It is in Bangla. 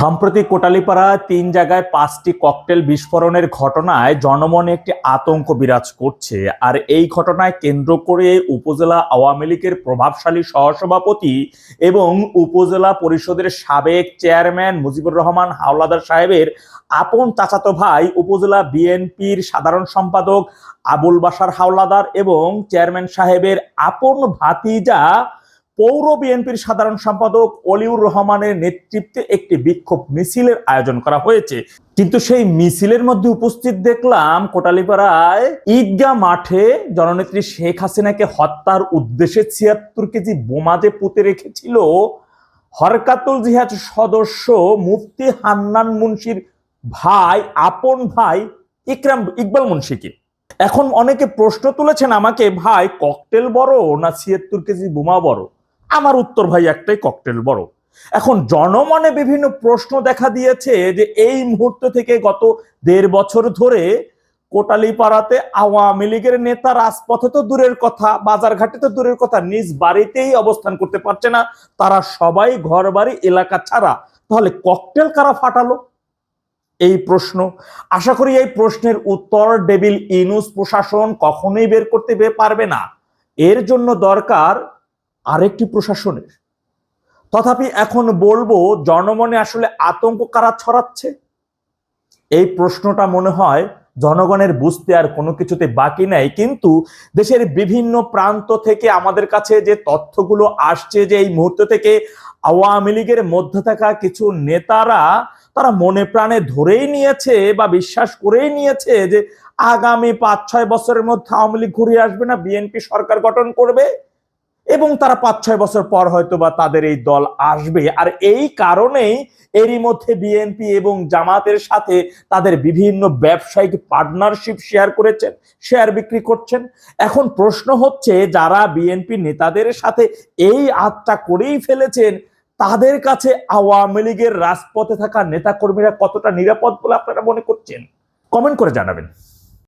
সম্প্রতি কোটালীপাড়া তিন জায়গায় পাঁচটি ককটেল বিস্ফোরণের ঘটনায় জনমনে একটি আতঙ্ক বিরাজ করছে। আর এই ঘটনায় কেন্দ্র করে উপজেলা আওয়ামী লীগের প্রভাবশালী সহসভাপতি এবং উপজেলা পরিষদের সাবেক চেয়ারম্যান মুজিবুর রহমান হাওলাদার সাহেবের আপন চাচাতো ভাই উপজেলা বিএনপির সাধারণ সম্পাদক আবুল বাসার হাওলাদার এবং চেয়ারম্যান সাহেবের আপন ভাতিজা পৌর বিএনপির সাধারণ সম্পাদক অলিউর রহমানের নেতৃত্বে একটি বিক্ষোভ মিছিলের আয়োজন করা হয়েছে। কিন্তু সেই মিছিলের মধ্যে উপস্থিত দেখলাম কোটালীপাড়ায় ঈদগাহ মাঠে জননেত্রী শেখ হাসিনাকে হত্যার উদ্দেশ্যে ছিয়াত্তর কেজি বোমা যে পুঁতে রেখেছিল, হরকাতুল জিহাদ সদস্য মুফতি হান্নান মুন্সির ভাই, আপন ভাই ইকরাম, ইকবাল মুন্সিকে। এখন অনেকে প্রশ্ন তুলেছেন আমাকে, ভাই, ককটেল বড় না ছিয়াত্তর কেজি বোমা বড়? আমার উত্তর ভাই একটাই ককটেল বড়। এখন জনমনে বিভিন্ন প্রশ্ন দেখা দিয়েছে যে এই মুহূর্ত থেকে গত দেড় বছর ধরে কোটালীপাড়াতে আওয়ামী লীগের নেতা রাজপথে তো দূরের কথা, বাজারঘাটে তো দূরের কথা, নিজ বাড়িতেই অবস্থান করতে পারছে না, তারা সবাই ঘর বাড়ি এলাকা ছাড়া। তাহলে ককটেল কারা ফাটালো? এই প্রশ্ন। আশা করি এই প্রশ্নের উত্তর ডেবিল ইনুস প্রশাসন কখনোই বের করতে পারবে না। এর জন্য দরকার আরেকটি প্রশাসনের। তথাপি এখন বলব জনমনে আসলে আতঙ্ক কারা ছড়াচ্ছে? এই প্রশ্নটা মনে হয় জনগণের বুঝতে আর কোনো কিছুতে বাকি নাই। কিন্তু দেশের বিভিন্ন প্রান্ত থেকে আমাদের কাছে যে তথ্যগুলো আসছে যে এই মুহূর্ত থেকে আওয়ামী লীগের মধ্যে থাকা কিছু নেতারা, তারা মনে প্রাণে ধরেই নিয়েছে বা বিশ্বাস করেই নিয়েছে যে আগামী পাঁচ ছয় বছরের মধ্যে আওয়ামী লীগ ঘুরে আসবে না, বিএনপি সরকার গঠন করবে? এবং তারা পাঁচ, ছয় বছর পর হয়তো বা তাদের এই দল আসবে। আর এই কারণেই এরই মধ্যে বিএনপি এবং জামাতের সাথে তাদের বিভিন্ন ব্যবসায়িক পার্টনারশিপ শেয়ার করেছেন শেয়ার বিক্রি করছেন। এখন প্রশ্ন হচ্ছে, যারা বিএনপি নেতাদের সাথে এই আত্মা করেই ফেলেছেন, তাদের কাছে আওয়ামী লীগের রাজপথে থাকা নেতাকর্মীরা কতটা নিরাপদ বলে আপনারা মনে করছেন? কমেন্ট করে জানাবেন।